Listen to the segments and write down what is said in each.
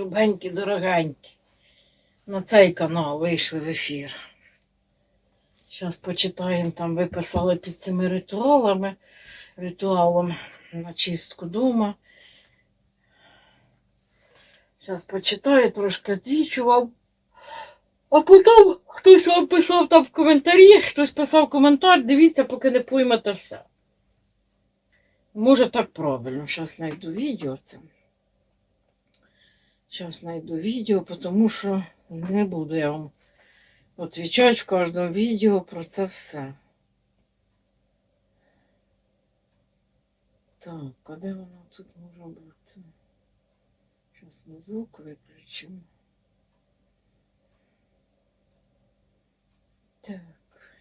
любенькі, дорогенькі. На цей канал вийшли в ефір. Зараз почитаємо, там ви писали під цими ритуалами, ритуалом на чистку дома. Зараз почитаю, трошки двічі вам. А потім хтось вам писав там в коментарі, хтось писав коментар, дивіться, поки не поймете все. Може так правильно. Зараз знайду відео це. Зараз знайду відео, тому що не буду я вам відповідати в кожному відео про це все. Так, а де воно тут може бути? Зараз ми звук виключимо. Так,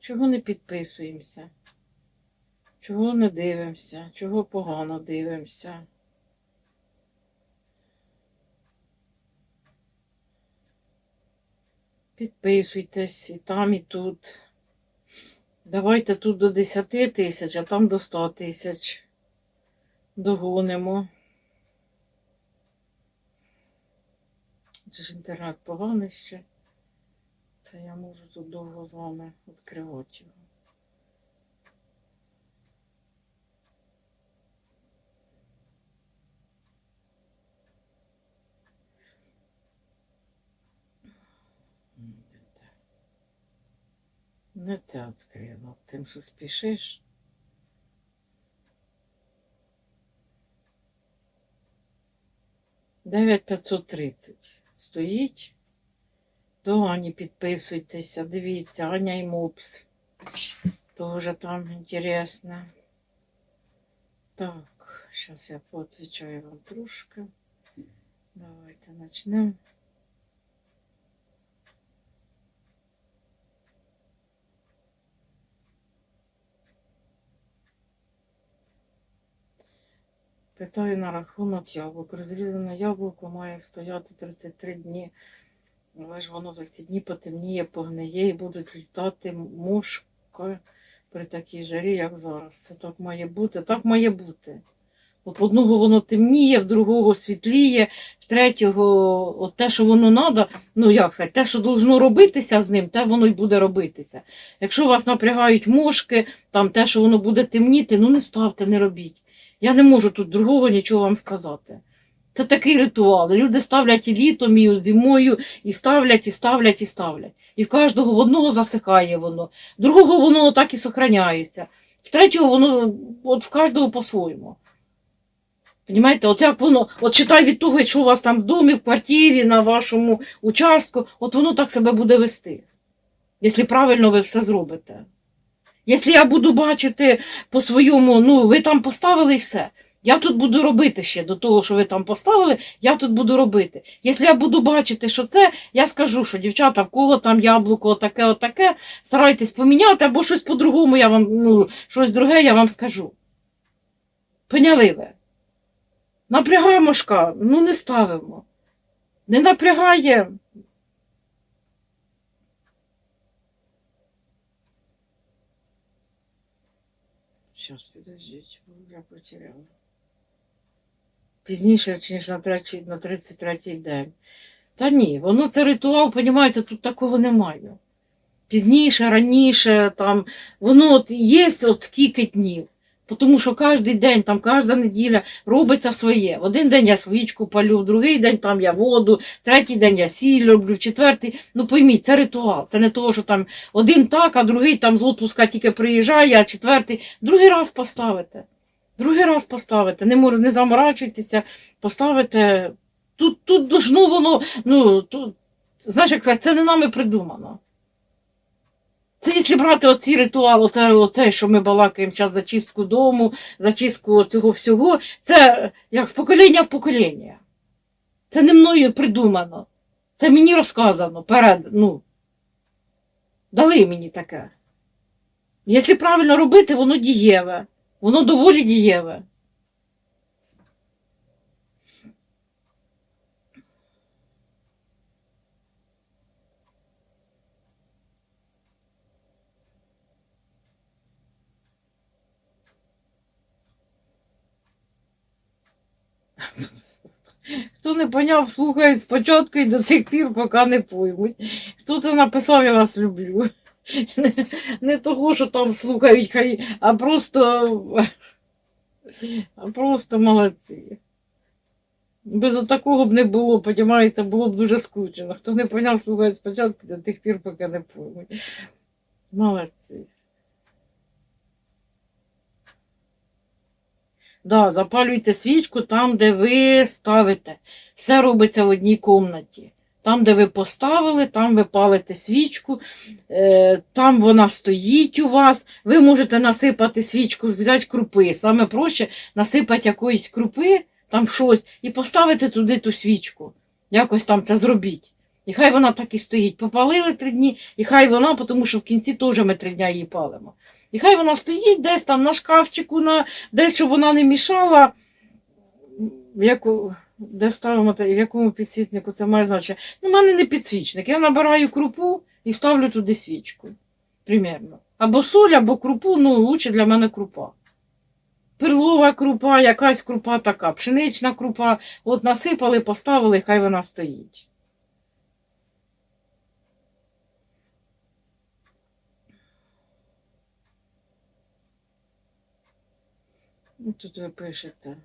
чого не підписуємося? Чого не дивимося? Чого погано дивимося? Підписуйтесь і там, і тут. Давайте тут до 10 тисяч, а там до 100 тисяч. Догонимо. Це ж інтернет поганий ще. Це я можу тут довго з вами відкривати його. Не те відкрила, тим, що спішиш. Дев'ять п'ятсот тридцять. Стоїть. До Ані підписуйтеся, дивіться, Аня і Мопс. Тоже там інтересно. Так, зараз я поотвечаю вам трошки. Давайте почнемо. Питаю на рахунок яблук. Розрізане яблуко має стояти 33 дні. Але ж воно за ці дні потемніє, погниє і будуть літати мушки при такій жарі, як зараз. Це так має бути, так має бути. От в одного воно темніє, в другого світліє, в третього, от те, що воно треба, ну як сказати, те, що должно робитися з ним, те воно й буде робитися. Якщо вас напрягають мошки, там те, що воно буде темніти, ну не ставте, не робіть. Я не можу тут другого нічого вам сказати. Це такий ритуал. Люди ставлять і літом, і зимою, і ставлять, і ставлять, і ставлять. І в кожного в одного засихає воно, в другого воно так і сохраняється, в третього воно от в кожного по-своєму. Понімаєте, от як воно, от читай від того, що у вас там в домі, в квартирі, на вашому участку, от воно так себе буде вести. Якщо правильно ви все зробите. Якщо я буду бачити по своєму, ну ви там поставили і все. Я тут буду робити ще до того, що ви там поставили, я тут буду робити. Якщо я буду бачити, що це, я скажу, що дівчата, в кого там яблуко, отаке, отаке, старайтесь поміняти, або щось по-другому, я вам, ну, щось друге я вам скажу. Поняли ви? Напрягає мошка, ну не ставимо. Не напрягає. Сейчас, підождіть, бо я потеряла. Пізніше, ніж на 33-й день. Та ні, воно це ритуал, понімаєте, тут такого немає. Пізніше, раніше, там, воно от є от скільки днів. Тому що кожен день, там, кожна неділя робиться своє. В один день я свічку палю, в другий день там я воду, в третій день я сіль роблю, в четвертий. Ну пойміть, це ритуал. Це не того, що там один так, а другий там з отпуска тільки приїжджає, а четвертий другий раз поставите. Другий раз поставите. Не мор- не заморачуйтеся, поставите. Тут, тут должно воно, ну, тут, знаєш, як це не нами придумано. Це якщо брати оці ритуали, оце, оце, що ми балакаємо зараз за чистку дому, за чистку цього всього, це як з покоління в покоління. Це не мною придумано. Це мені розказано перед, ну, дали мені таке. Якщо правильно робити, воно дієве. Воно доволі дієве. Хто не поняв, слухають спочатку і до тих пір, поки не поймуть. Хто це написав, я вас люблю. Не, того, що там слухають, хай, а просто, а просто молодці. Без такого б не було, понімаєте, було б дуже скучно. Хто не поняв, слухає спочатку до тих пір, поки не поймуть. Молодці. Да, запалюйте свічку там, де ви ставите. Все робиться в одній кімнаті. Там, де ви поставили, там ви палите свічку, е, там вона стоїть у вас. Ви можете насипати свічку, взяти крупи. Саме проще насипати якоїсь крупи, там щось, і поставити туди ту свічку. Якось там це зробіть. І хай вона так і стоїть. Попалили три дні, і хай вона, тому що в кінці теж ми три дня її палимо. І хай вона стоїть десь там на шкафчику, на, десь, щоб вона не мішала. В яку, де ставимо, в якому підсвітнику це має значення. У мене не підсвічник. Я набираю крупу і ставлю туди свічку. Примерно. Або соль, або крупу, ну, лучше для мене крупа. Перлова крупа, якась крупа така, пшенична крупа. От насипали, поставили, хай вона стоїть. Ну, Тут ви пишете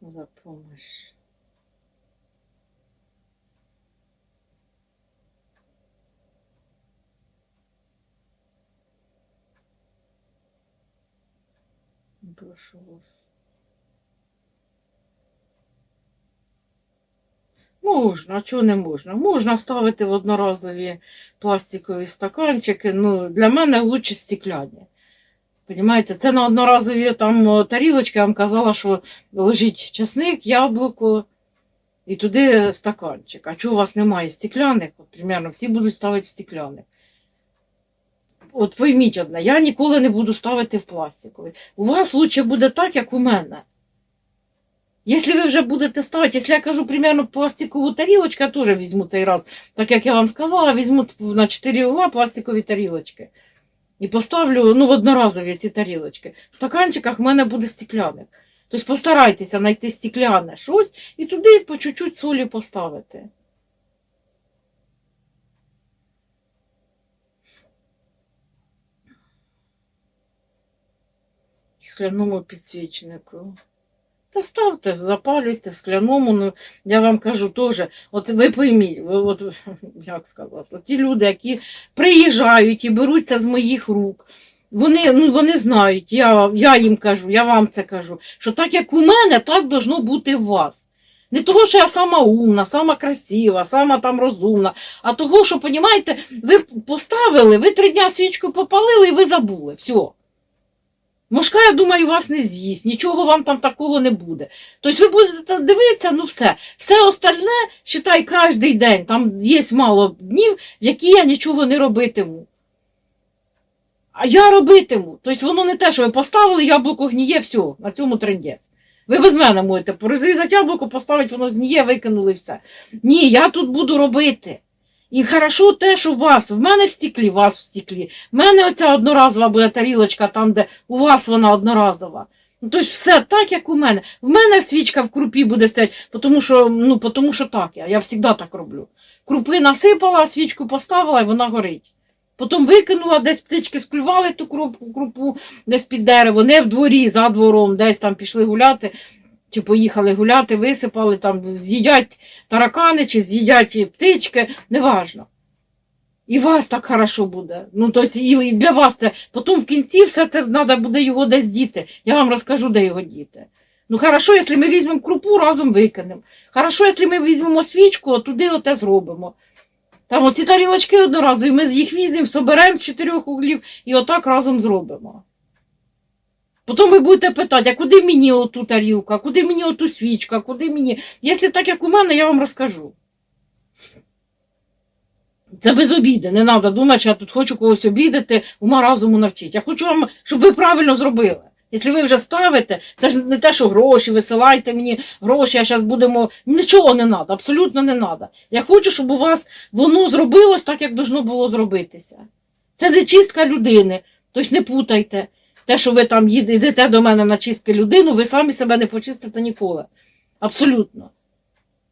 за помощь. Прошу вас. Можна, чого не можна? Можна ставити в одноразові пластикові стаканчики. Ну, для мене лучше стекляні. Понімаєте, це на одноразові там тарілочки, я вам казала, що лежить чесник, яблуко і туди стаканчик. А чого у вас немає стекляних? От, примерно, всі будуть ставити в стекляних. От пойміть одне, я ніколи не буду ставити в пластиковий. У вас лучше буде так, як у мене. Якщо ви вже будете ставити, якщо я кажу, примерно, пластикову тарілочку, я теж візьму цей раз, так як я вам сказала, візьму на 4 угла пластикові тарілочки. І поставлю ну, в одноразові ці тарілочки. В стаканчиках в мене буде стекляник. Тобто постарайтеся знайти стекляне щось і туди по чуть-чуть солі поставити. Скляному підсвічнику. Та ставте, запалюйте в скляному, ну я вам кажу теж, от ви пойміть, от, як сказати, ті люди, які приїжджають і беруться з моїх рук. Вони, ну, вони знають, я, я їм кажу, я вам це кажу, що так як у мене, так должно бути у вас. Не того, що я сама умна, сама красива, сама там розумна, а того, що, понімаєте, ви поставили, ви три дня свічку попалили і ви забули. Все. Мошка, я думаю, вас не з'їсть, нічого вам там такого не буде. Тобто ви будете дивитися, ну все. Все остальне, считай, кожен день. Там є мало днів, які я нічого не робитиму. А я робитиму. Тобто воно не те, що ви поставили, яблуко гніє, все, на цьому трендець. Ви без мене можете розрізати яблуко, поставити, воно зніє, викинули все. Ні, я тут буду робити. І хорошо те, що у вас, в мене в стеклі, у вас в стеклі. В мене оця одноразова буде тарілочка, там, де у вас вона одноразова. Ну, тобто все так, як у мене. В мене свічка в крупі буде стояти, тому що, ну, тому що так я. Я завжди так роблю. Крупи насипала, свічку поставила і вона горить. Потім викинула, десь птички склювали ту крупу, крупу десь під дерево, не в дворі, за двором, десь там пішли гуляти, чи поїхали гуляти, висипали, там з'їдять таракани, чи з'їдять птички, неважно. І вас так хорошо буде. Ну, тобто, і для вас це. Потім в кінці все це треба буде його десь діти. Я вам розкажу, де його діти. Ну, хорошо, якщо ми візьмемо крупу, разом викинемо. Хорошо, якщо ми візьмемо свічку, от туди оте зробимо. Там оці тарілочки одноразові, ми їх візьмемо, соберемо з чотирьох углів і отак разом зробимо. Потім ви будете питати, а куди мені оту тарілку, а куди мені оту свічку, а куди мені. Якщо так, як у мене, я вам розкажу. Це без обіди. Не треба думати, що я тут хочу когось обідати, ума разуму навчити. Я хочу вам, щоб ви правильно зробили. Якщо ви вже ставите, це ж не те, що гроші, висилайте мені гроші, а зараз будемо. Нічого не треба, абсолютно не треба. Я хочу, щоб у вас воно зробилось так, як должно було зробитися. Це не чистка людини, тобто не путайте. Те, що ви там йдете до мене на чистки людину, ви самі себе не почистите ніколи. Абсолютно.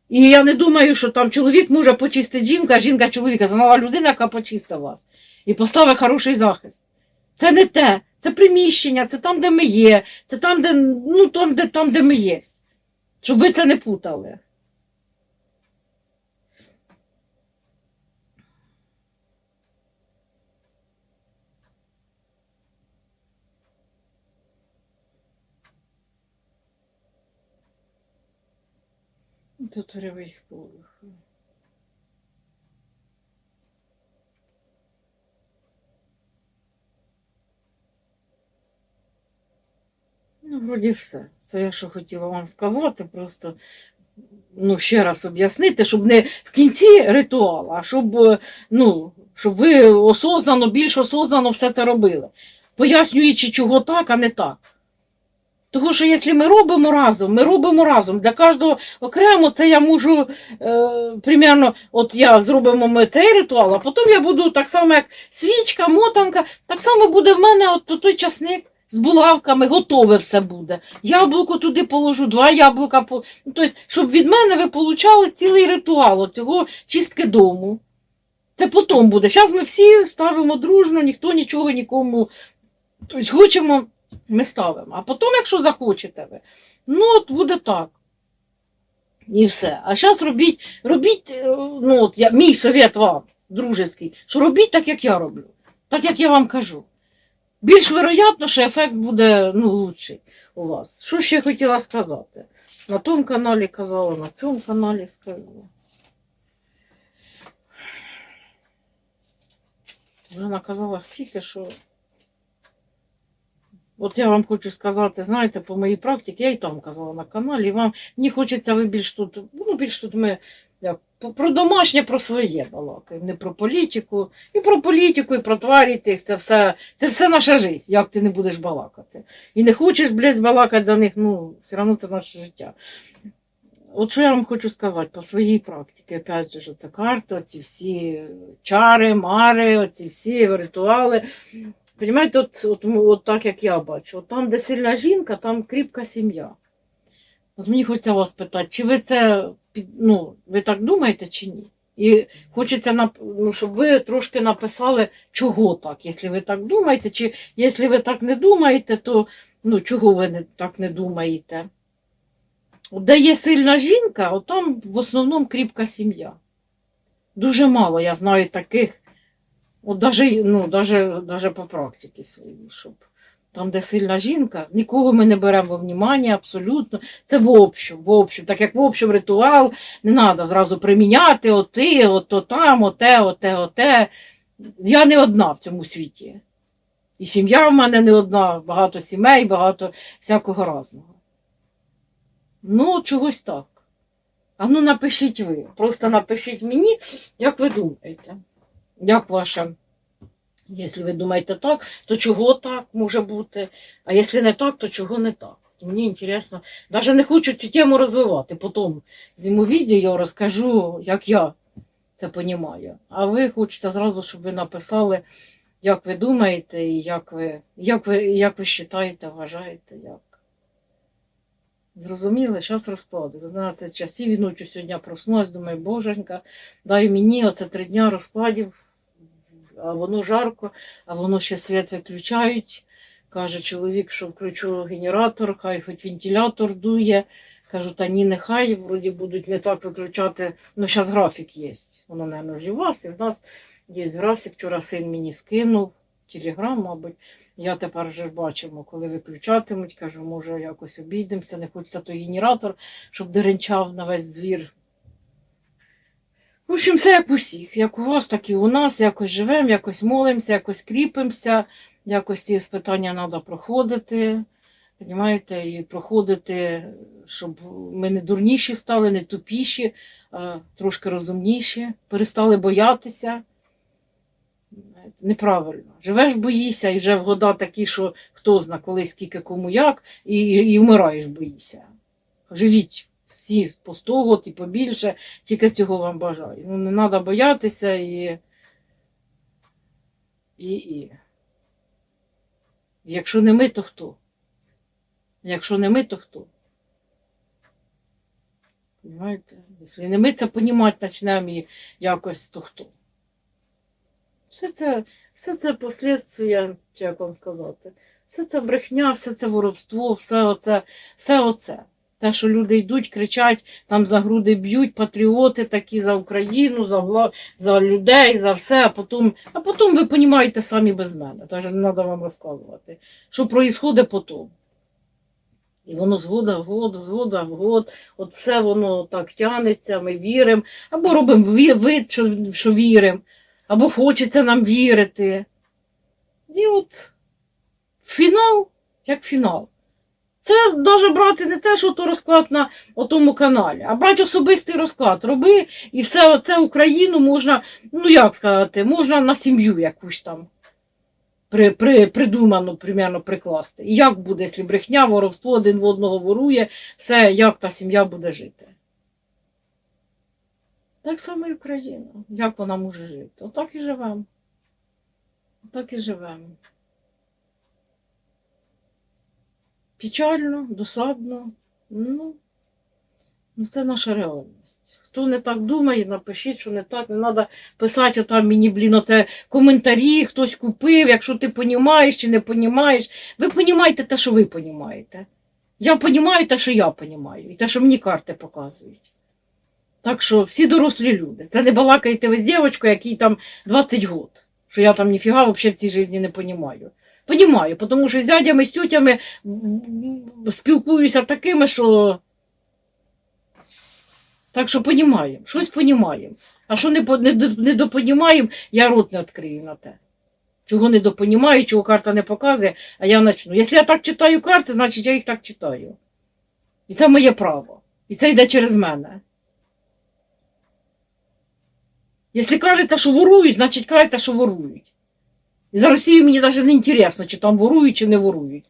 І я не думаю, що там чоловік може почистити жінку, а жінка чоловіка. Знала людина, яка почистить вас. І поставить хороший захист. Це не те. Це приміщення, це там, де ми є, це там, де, ну, там, де, там, де ми є. Щоб ви це не путали. Тут військових. Ну, вроді все. Це я що хотіла вам сказати, просто ну, ще раз об'яснити, щоб не в кінці ритуалу, а щоб, е, ну, щоб ви осознано, більш осознано все це робили. Пояснюючи, чого так, а не так. Тому що якщо ми робимо разом, ми робимо разом. Для кожного окремо це я можу, е, примерно, от я зробимо ми цей ритуал, а потім я буду так само, як свічка, мотанка, так само буде в мене от той часник з булавками, готове все буде. Яблуко туди положу, два яблука. тобто, щоб від мене ви получали цілий ритуал цього чистки дому. Це потім буде. Зараз ми всі ставимо дружно, ніхто нічого нікому. Тобто, хочемо, ми ставимо. А потім, якщо захочете ви, ну от буде так. І все. А зараз робіть, робіть, е, ну от я, мій совет вам, дружеський, що робіть так, як я роблю, так, як я вам кажу. Більш вероятно, що ефект буде ну, лучший у вас. Що ще хотіла сказати? На тому каналі казала, на цьому каналі скажу. Вже наказала скільки, що. От я вам хочу сказати, знаєте, по моїй практиці, я і там казала на каналі, вам мені хочеться, ви більш тут, ну, більш тут ми як, про домашнє, про своє балакаємо, не про політику. І про політику, і про тварі тих, це все, це все наша життя, як ти не будеш балакати. І не хочеш, блядь, балакати за них, ну, все одно це наше життя. От що я вам хочу сказати по своїй практиці, опять же, що це карта, ці всі чари, мари, оці всі ритуали. Понимаєте, от, от, от так як я бачу, от там, де сильна жінка, там кріпка сім'я. От мені хочеться вас питати, чи ви це ну, ви так думаєте чи ні? І хочеться, ну, щоб ви трошки написали, чого так, якщо ви так думаєте, чи якщо ви так не думаєте, то ну, чого ви не, так не думаєте? Де є сильна жінка, от там в основному кріпка сім'я. Дуже мало я знаю таких, от даже, ну, даже, даже по практиці своїй, щоб там, де сильна жінка, нікого ми не беремо во внимання абсолютно. Це в общем, в общем. Так як в общем ритуал, не треба зразу приміняти оти, ото там, оте, оте, оте. Я не одна в цьому світі. І сім'я в мене не одна, багато сімей, багато всякого різного. Ну, чогось так. А ну напишіть ви. Просто напишіть мені, як ви думаєте. Як ваше? Якщо ви думаєте так, то чого так може бути? А якщо не так, то чого не так? Мені інтересно. Навіть не хочу цю тему розвивати. Потім зніму відео, я розкажу, як я це розумію. А ви хочете зразу, щоб ви написали, як ви думаєте, і як ви, як ви, як ви вважаєте, вважаєте, як. Зрозуміли, зараз розклади. 12 часів і ночі сьогодні проснулась, думаю, боженька, дай мені оце три дня розкладів, а воно жарко, а воно ще світ виключають. Каже чоловік, що включу генератор, хай хоч вентилятор дує. Кажу, та ні, нехай, вроді будуть не так виключати. Ну, зараз графік є. Воно, мабуть, і у вас, і в нас є графік. Вчора син мені скинув, телеграм, мабуть. Я тепер вже бачимо, коли виключатимуть. Кажу, може, якось обійдемося, не хочеться той генератор, щоб деренчав на весь двір. В общем, все як у всіх. Як у вас, так і у нас. Якось живемо, якось молимося, якось кріпимося, якось ці спитання треба проходити. Понімаєте, і проходити, щоб ми не дурніші стали, не тупіші, а трошки розумніші, перестали боятися. Неправильно. Живеш, боїшся, і вже в года такі, що хто зна, коли, скільки, кому як, і, і вмираєш, боїшся. Живіть всі по 100 год і побільше, тільки цього вам бажаю. Ну, не треба боятися і. І, і. Якщо не ми, то хто? Якщо не ми, то хто? Понимаєте? Якщо не ми це понімати почнемо і якось, то хто? Все це, все це послідствия, як вам сказати, все це брехня, все це воровство, все оце, все оце. Те, що люди йдуть, кричать, там за груди б'ють, патріоти такі за Україну, за вла... за людей, за все, а потім, а потім ви розумієте самі без мене. Навіть не треба вам розказувати, що відбувається потім. І воно згода в год, згода в год, от все воно так тянеться, ми віримо, або робимо вид, що, що віримо, або хочеться нам вірити. І от фінал, як фінал. Це навіть брати не те, що то розклад на тому каналі, а брати особистий розклад. Роби і все це Україну можна, ну як сказати, можна на сім'ю якусь там при, при, придумано, примерно прикласти. І як буде, якщо брехня, воровство один в одного ворує, все, як та сім'я буде жити. Так само і Україна. Як вона може жити? Отак і живемо. Отак і живемо. Печально, досадно. Ну, ну, це наша реальність. Хто не так думає, напишіть, що не так. Не треба писати отам мені, блін, оце коментарі, хтось купив, якщо ти понімаєш чи не понімаєш. Ви понімаєте те, що ви понімаєте. Я понімаю те, що я понімаю, і те, що мені карти показують. Так що всі дорослі люди. Це не балакайте ви з дівчинкою, якій там 20 год, що я там ніфіга взагалі в цій житті не понімаю. Понімаю, тому що з дядями, з тютями спілкуюся такими, що. Так що понімаємо, щось понімаємо. А що не, не, не допонімаємо, я рот не відкрию на те. Чого не допонімаю, чого карта не показує, а я почну. Якщо я так читаю карти, значить я їх так читаю. І це моє право. І це йде через мене. Якщо кажете, що ворують, значить кажете, що ворують. За Росію мені навіть не інтересно, чи там ворують, чи не ворують.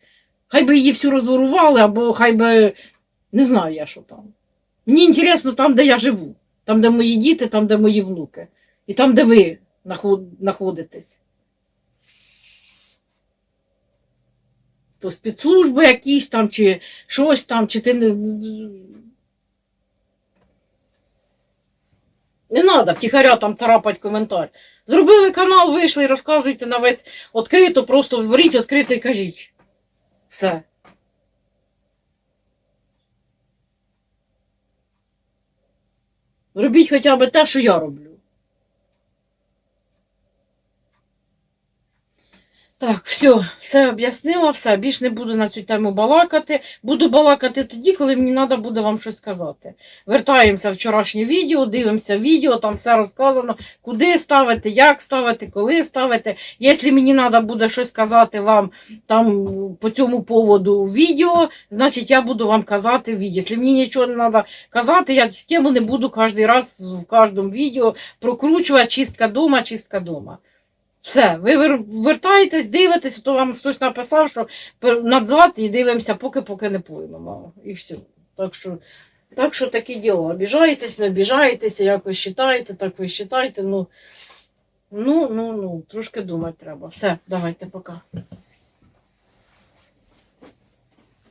Хай би її всю розворували, або хай би не знаю я, що там. Мені інтересно там, де я живу, там, де мої діти, там, де мої внуки, і там, де ви знаходитесь. То спецслужби якісь там, чи щось там, чи ти не. Не треба втіхаря там царапати коментар. Зробили канал, вийшли розказуйте на весь відкрито, просто беріть відкрито і кажіть. Все. Робіть хоча б те, що я роблю. Так, все, все об'яснила, все, більш не буду на цю тему балакати. Буду балакати тоді, коли мені треба буде вам щось сказати. Вертаємося в вчорашнє відео, дивимося відео, там все розказано, куди ставити, як ставити, коли ставити. Якщо мені треба буде щось казати вам там по цьому поводу відео, значить я буду вам казати відео. Якщо мені нічого не треба казати, я цю тему не буду кожен раз в кожному відео прокручувати чистка дома, чистка дома. Все, ви вертаєтесь, дивитесь, то вам хтось написав, що надзвати і дивимося, поки-поки не поймемо. І все. Так що, так що такі діло. Обіжаєтесь, не обіжаєтеся, як ви вважаєте, так ви вважаєте. Ну, ну, ну, ну, трошки думати треба. Все, давайте, пока.